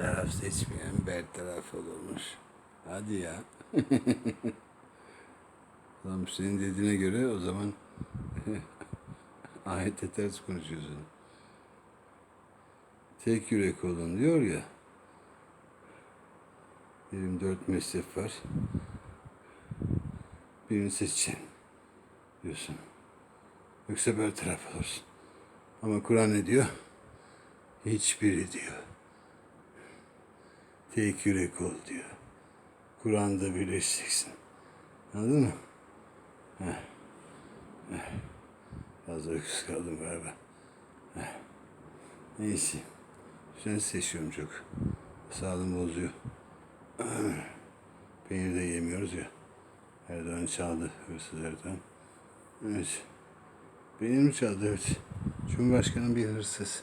Taraf seçmeyen bertaraf olurmuş. Hadi ya. Tamam senin dediğine göre o zaman ayette ters konuşuyorsun. Tek yürek olun diyor ya. 24 mezhep var. Birini seçeceksin diyorsun. Yoksa bertaraf olursun. Ama Kur'an ne diyor? Hiçbiri diyor. Tek yürek ol diyor. Kur'an'da birleşeceksin. Anladın mı? Az uykusuz kaldım galiba. Heh. Neyse. Sen seçiyorum çok. Sağlığım bozuyor. Peynir de yemiyoruz ya. Erdoğan çaldı. Hırsız Erdoğan. Evet. Benim mi çaldı? Evet. Cumhurbaşkanım bir hırsız.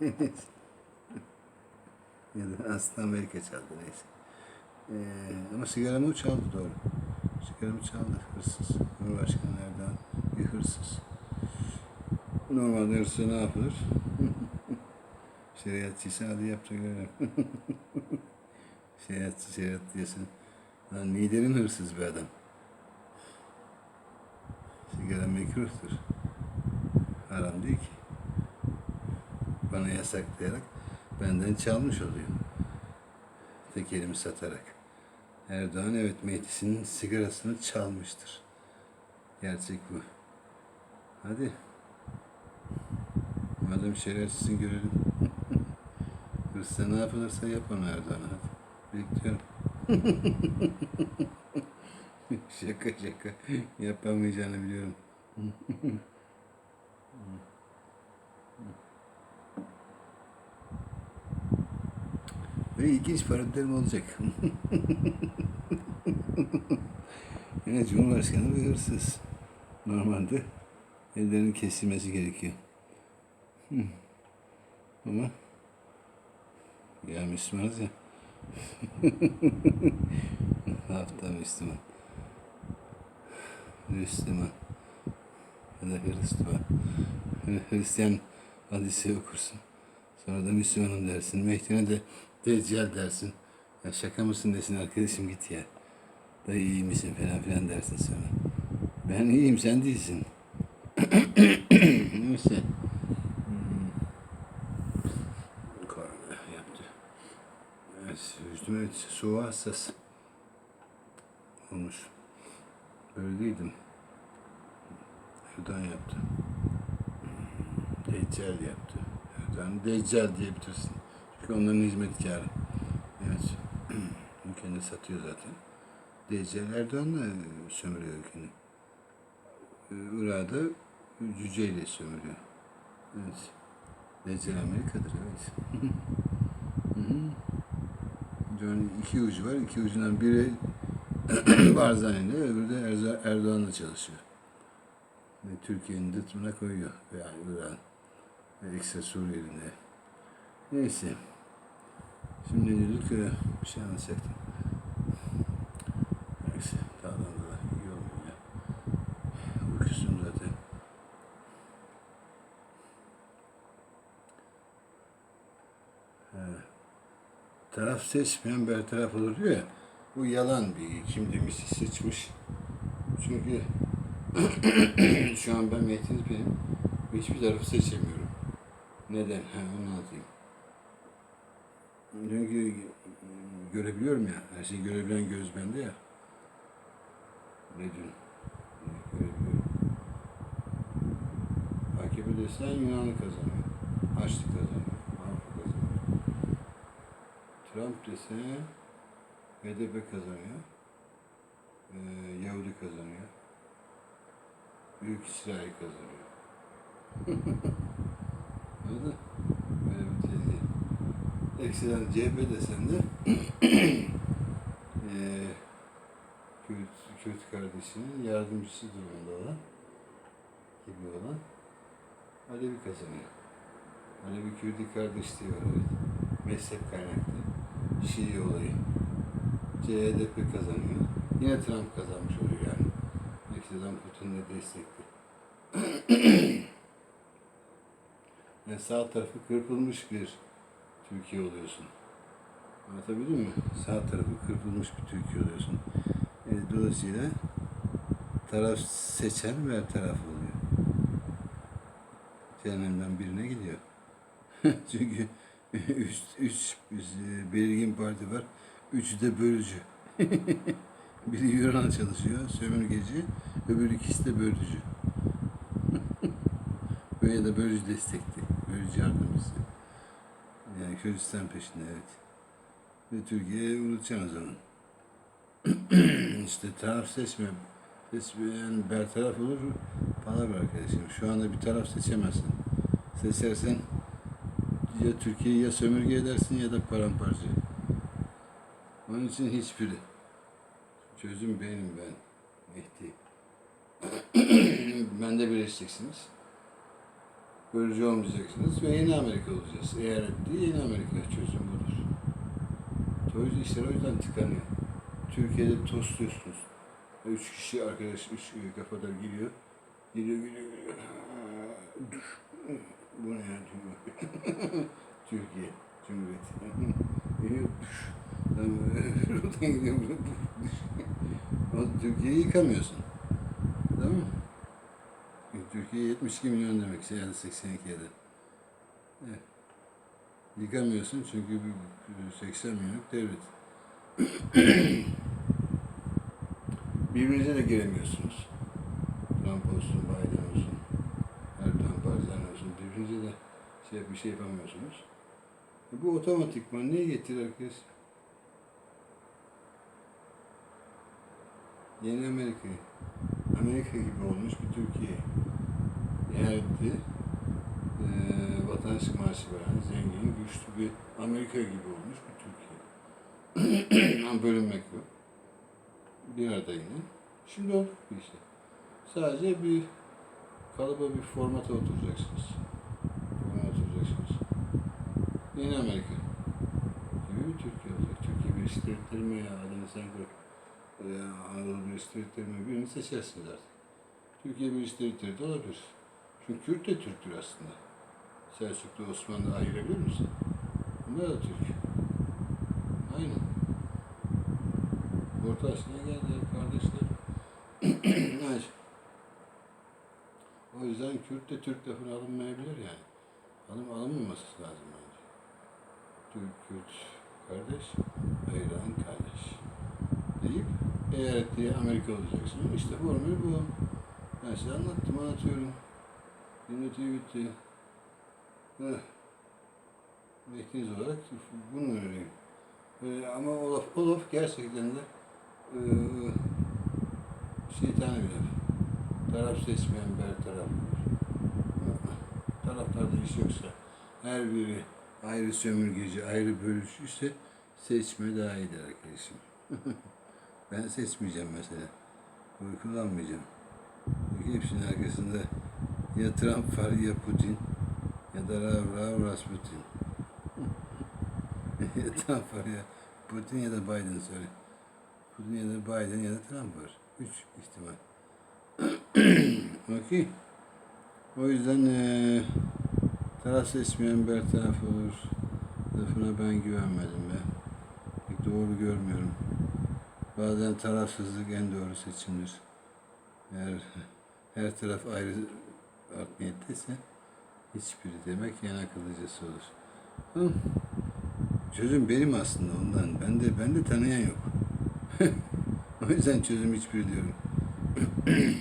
ya da aslında Amerika çaldı neyse. Ee, ama sigaramı çaldı doğru. Sigaramı çaldı hırsız. Cumhurbaşkanı Erdoğan bir hırsız. Normalde hırsız ne yapılır? Şeriatçıysa hadi yap da görelim. Şeriatçı şeriat diyorsun. Lan liderin hırsız bir adam. Sigara mekruhtur. Haram değil ki. Bana yasaklayarak benden çalmış oluyor. Tek elimi satarak. Erdoğan evet Mehdi'sinin sigarasını çalmıştır. Gerçek bu. Hadi. Madem şerefsizsin görelim. Hırsıza ne yapılırsa yap onu Erdoğan hadi. Bekliyorum. şaka şaka. Yapamayacağını biliyorum. Ve ilginç parodilerim olacak. Yine Cumhurbaşkanı bir hırsız. Normalde ellerinin kesilmesi gerekiyor. Ama ya Müslümanız ya. Hafta Müslüman. Müslüman. Ya da Hristiyan. Hristiyan hadisi okursun. Sonra da Müslümanım dersin. Mehdi'ne de Deccal dersin. Ya şaka mısın desin arkadaşım git ya. Da iyi misin falan filan dersin sonra. Ben iyiyim sen değilsin. Neyse. Hmm. Korona yaptı. Evet, üstüme soğuğa hassas olmuş. Böyle değildim. Erdoğan yaptı. Deccal yaptı. Erdoğan Deccal diyebilirsin. Çünkü onların hizmetkarı. Evet. Ülkeni satıyor zaten. Deccal Erdoğan'la sömürüyor ülkeni. Irak'da cüceyle sömürüyor. Evet. Deccal Amerika'dır evet. Yani iki ucu var. İki ucundan biri Barzani'yle öbürü de Erdoğan'la çalışıyor. Ve Türkiye'nin dıtmına koyuyor. Yani İran ve ekstra Suriye'nin. Neyse. Şimdi diyorduk? Ee, Bir şey anlatacaktım. Neyse. Daha da iyi olmuyor ya. Uykusum zaten. He. Taraf seçmeyen bertaraf olur diyor ya. Bu yalan bir kim demiş seçmiş. Çünkü şu an ben Mehdi'niz benim. Hiçbir tarafı seçemiyorum. Neden? Ha, onu anlatayım. Görebiliyorum ya. Her şeyi görebilen göz bende ya. Ne diyorsun? Görebiliyorum. AKP desen Yunan'ı kazanıyor. Haçlı kazanıyor. Avrupa kazanıyor. Trump dese HDP kazanıyor. Ee, Yahudi kazanıyor. Büyük İsrail kazanıyor. Anladın? mı? Böyle bir tezgah. Eksiden CHP desen de eee Kürt, Kürt kardeşinin yardımcısı durumunda olan gibi olan Alevi kazanıyor. Alevi Kürdi kardeşliği var evet. Mezhep kaynaklı. Şii olayı. CHP kazanıyor. Yine Trump kazanmış oluyor yani. İktidar Putin'le destekli. yani sağ tarafı kırpılmış bir Türkiye oluyorsun. Anlatabildim mi? Sağ tarafı kırpılmış bir Türkiye oluyorsun. E, dolayısıyla taraf seçen ver taraf oluyor. Cehennemden birine gidiyor. Çünkü üç, üç, üç, e, belirgin parti var. Üçü de bölücü. Biri Yunan çalışıyor, sömürgeci. Öbür ikisi de bölücü. Böyle de bölücü destekli. Bölücü yardımcısı. Yani Kürdistan peşinde evet. Ve Türkiye'ye unutacaksın o zaman. işte taraf seçme. Seçmeyen bertaraf olur. Palavra arkadaşım. Şu anda bir taraf seçemezsin. Seçersen ya Türkiye'yi ya sömürge edersin ya da paramparça. Onun için hiçbiri. Çözüm benim ben. Mehdi. ben de birleşeceksiniz. Bölücü olmayacaksınız ve yeni Amerika olacağız. Eğer ettiği yeni Amerika çözüm budur. Yüzden işler o yüzden tıkanıyor. Türkiye'de tosluyorsunuz. Üç kişi arkadaş, üç kafadar giriyor. Giriyor, giriyor. Düş. Bu ne ya? Türkiye Cumhuriyeti. Geliyor, düş. Oradan gidiyor, buradan Türkiye'yi yıkamıyorsun. Tamam mı? Türkiye 72 milyon demek yani 82'ye de. Evet. Yıkamıyorsun çünkü bir- 80 milyonluk devlet. Birbirinize de giremiyorsunuz. Trump olsun, Biden olsun, Erdoğan, Barzani olsun. Birbirinize de şey, bir şey yapamıyorsunuz. E bu otomatikman neye getirir herkes? Yeni Amerika, Amerika gibi olmuş bir Türkiye. Yerli, e, vatandaşlık maaşı veren, zengin, güçlü bir Amerika gibi olmuş bir Türkiye. Ama bölünmek yok. Bir arada yine. Şimdi olduk bir işte. Sadece bir kalıba bir formata oturacaksınız. Formata oturacaksınız. Yeni Amerika gibi bir Türkiye olacak. Türkiye Devletleri mi ya adını sen koy. Anadolu mi birini seçersiniz artık. Türkiye Devletleri de olabilir. Çünkü Kürt de Türktür aslında. Selçuklu Osmanlı ayırabilir misin? Bunlar da Türk. Aynen. Orta Asya'ya geldiler kardeşler. evet. O yüzden Kürt de Türk lafına alınmayabilir yani. Alım alınmaması lazım bence. Türk, Kürt kardeş, hayran kardeş. Deyip eyalet diye Amerika olacaksın. İşte formül bu. Ben size anlattım, anlatıyorum. Dinletiyor bitti. Heh. Olarak bunu öğreneyim. Ee, ama Olaf, Olaf gerçekten de e, şeytani bir laf. Taraf seçmeyen bir taraf. Taraflarda iş yoksa her biri ayrı sömürgeci, ayrı bölücüyse seçme daha iyidir arkadaşım. ben seçmeyeceğim mesela. Oy kullanmayacağım. Çünkü hepsinin arkasında ya Trump var ya Putin ya da Rav Rav Rasputin. ya Trump var ya Putin ya da Biden söyle. Putin ya da Biden ya da Trump var. Üç ihtimal. Okey. O yüzden eee taraf seçmeyen bir taraf olur. Lafına ben güvenmedim be. Pek doğru görmüyorum. Bazen tarafsızlık en doğru seçimdir. Eğer her taraf ayrı art niyetliyse hiçbiri demek yan akıllıcası olur. Hı. Çözüm benim aslında ondan. Ben de ben de tanıyan yok. o yüzden çözüm hiçbiri diyorum.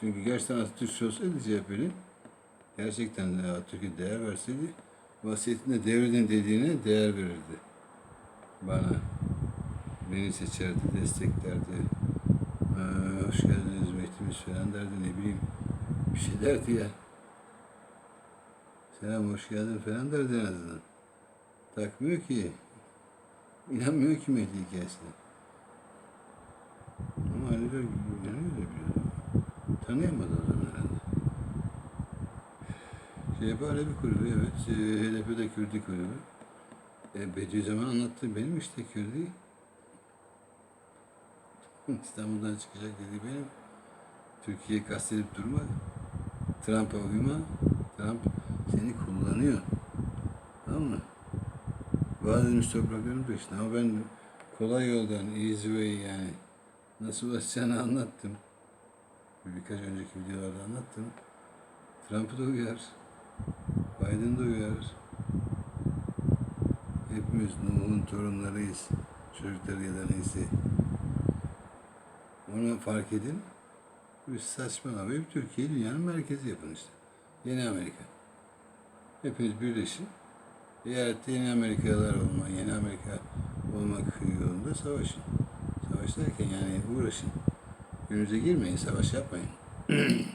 Çünkü gerçekten Atatürk olsaydı CHP'li gerçekten Atatürk'e değer verseydi vasiyetinde devredin dediğine değer verirdi. Bana. Beni seçerdi, desteklerdi. Ee, hoş geldiniz Mehdi'miz falan derdi ne bileyim. Bir şey derdi ya. Selam hoş geldin falan derdi en azından. Takmıyor ki. İnanmıyor ki Mehdi hikayesine. Ama Ali Bey inanıyor da biliyor. Tanıyamadı zaman herhalde. CHP öyle bir kulübü evet. Ee, HDP de Kürdi kulübü. E, Bediüzzaman anlattı benim işte Kürdi. İstanbul'dan çıkacak dedi benim. Türkiye'yi kastedip durma. Trump'a uyma. Trump seni kullanıyor. Tamam mı? Vadilmiş toprakların peşinde ama ben kolay yoldan, easy way yani nasıl ulaşacağını anlattım. Birkaç önceki videolarda anlattım. Trump'ı da uyar. Biden de uyar. Hepimiz Nuh'un torunlarıyız. Çocukları ya da neyse. Onu fark edin. Bir saçmalamayıp Türkiye'yi dünyanın merkezi yapın işte. Yeni Amerika. Hepiniz birleşin. Eyalette yeni Amerikalılar olma, yeni Amerika olmak yolunda savaşın. Savaş derken yani uğraşın. Önünüze girmeyin, savaş yapmayın.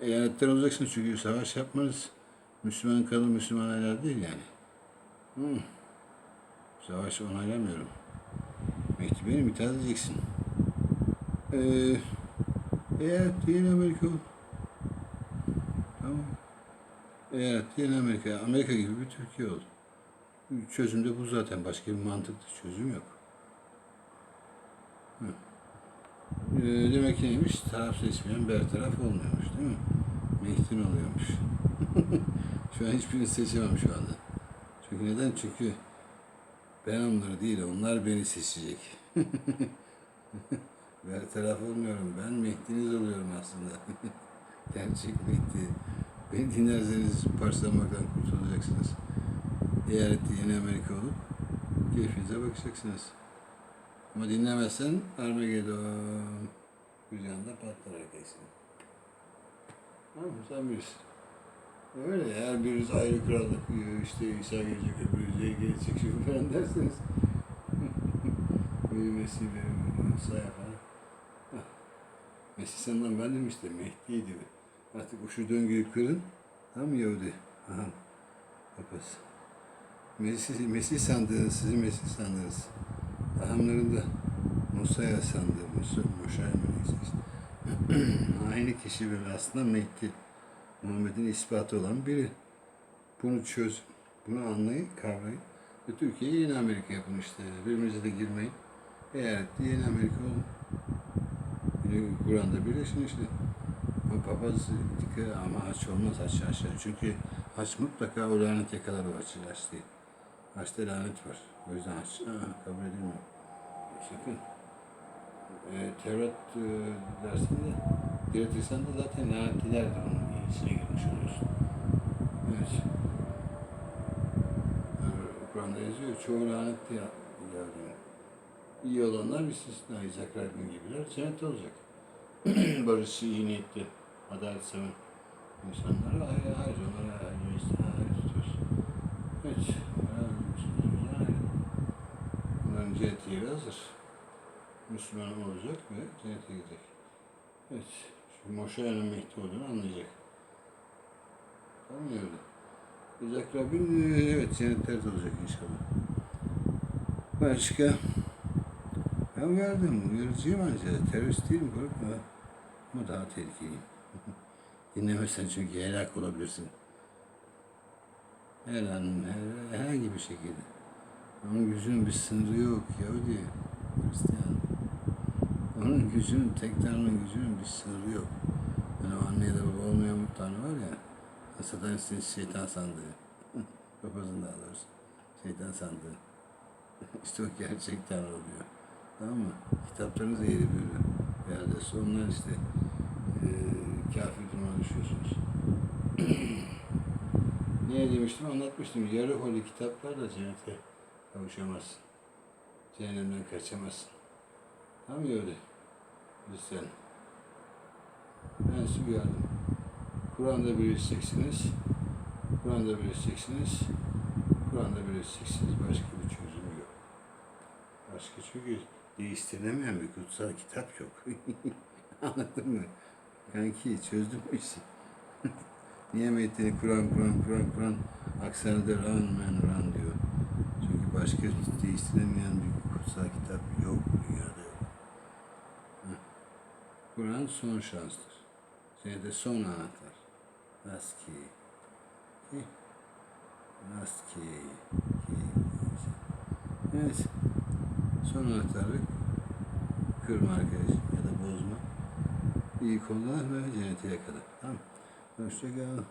Eyaletler olacaksınız çünkü savaş yapmanız Müslüman kalın Müslüman aylar değil yani. Hı. Savaş onaylamıyorum. Mehdi benim itaat edeceksin. Ee, eyalet yeni Amerika. Tamam. Eyalet yeni Amerika, Amerika gibi bir Türkiye ol. Çözüm de bu zaten. Başka bir mantıklı çözüm yok. Hı. Ee, demek neymiş? Taraf seçmeyen bertaraf olmuyormuş değil mi? Mehtin oluyormuş. şu an hiçbirini seçemem şu anda. Çünkü neden? Çünkü ben onları değil, onlar beni seçecek. bertaraf olmuyorum. Ben Mehdi'niz oluyorum aslında. Gerçek Mehdi. Beni dinlerseniz parçalanmaktan kurtulacaksınız. Eyalette yeni Amerika olup keyfinize bakacaksınız. Ama dinlemezsen Armageddon kucağında patlar herkesin. Tamam? Sen. Öyle her biriniz ayrı krallık diyor, işte İsa gelecek, öbürü gelecek şimdi falan derseniz. benim Mesih, benim. Hah. Mesih senden ben dedim işte Mehdi'ydi. Artık şu döngüyü kırın. Tamam Yahudi. Aha. Papaz. Mesih, Mesih sandığınız, sizi Mesih sandığınız. Ahamlarında Musa'ya sandığı, Musa, Muşa'ya. Aynı kişi böyle aslında Mehdi. Muhammed'in ispatı olan biri. Bunu çöz, bunu anlayın, kavrayın. Ve Türkiye'ye yeni Amerika yapın işte. Birbirinize de girmeyin. Eyalette yeni Amerika olun. Kur'an'da birleşin işte. Ama papaz dikkat ama haç olmaz haç aşağı. Çünkü haç mutlaka o lanet yakalar o haç, haç değil. Haçta lanet var. O yüzden haç aa, kabul edilmiyor. Sakın. Ee, Tevrat e, dersinde diretirsen de zaten lanetlilerdir onun içine girmiş oluyorsun. Evet. Yani Kur'an'da yazıyor, çoğu lanetli ya. İyi olanlar bir istisna, İzak Rabbin gibiler cennette olacak. Barışçı, iyi niyetli, adalet seven insanları ayrı ayrı, onlara istisna ayrı tutuyoruz. Evet, ayrı. Bunların cennet yeri hazır. Müslüman olacak ve cennete gidecek. Evet, şu Moşe'nin Mehdi olduğunu anlayacak. Tamam mı öyle? İzak Rabbin evet cennetlerde olacak inşallah. Başka? Ben uyardım, uyarıcıyım ancak. Terörist değilim, korkma. Ama daha tehlikeliyim. Dinlemezsen çünkü helak olabilirsin. Her an, her, herhangi bir şekilde. Onun gücünün bir sınırı yok Yahudi, Hristiyan. Onun gücünün, tek Tanrı'nın gücünün bir sınırı yok. Yani anne ya da baba olmayan bir Tanrı var ya, Satanistin şeytan sandığı. Papazın daha doğrusu. Şeytan sandığı. işte o gerçek Tanrı oluyor. Tamam mı? Kitaplarınız eğri böyle. Yani sonlar işte e, kafir durumuna düşüyorsunuz. Niye demiştim? Anlatmıştım. Yarı holi kitaplarla cennete kavuşamazsın. Cehennemden kaçamazsın. Tam öyle. Hristiyan. Ben sizi uyardım. Kur'an'da birleşeceksiniz. Kur'an'da birleşeceksiniz. Kur'an'da birleşeceksiniz. Başka bir çözüm yok. Başka çünkü değiştirilemeyen bir kutsal kitap yok. Anladın mı? Kanki çözdüm bu işi. Niye metni Kur'an, Kur'an, Kur'an, Kur'an aksanı da ran, men, ran diyor. Çünkü başka değiştirilemeyen bir kutsal kitap yok, dünyada yok. Kur'an son şanstır. Seni son anahtar. Nas ki. Ki. Nas ki. Ki. Evet. Son anahtarı kırma arkadaş ya da bozma. İyi konular ve cennete yakala. Tamam. Hoşça kal.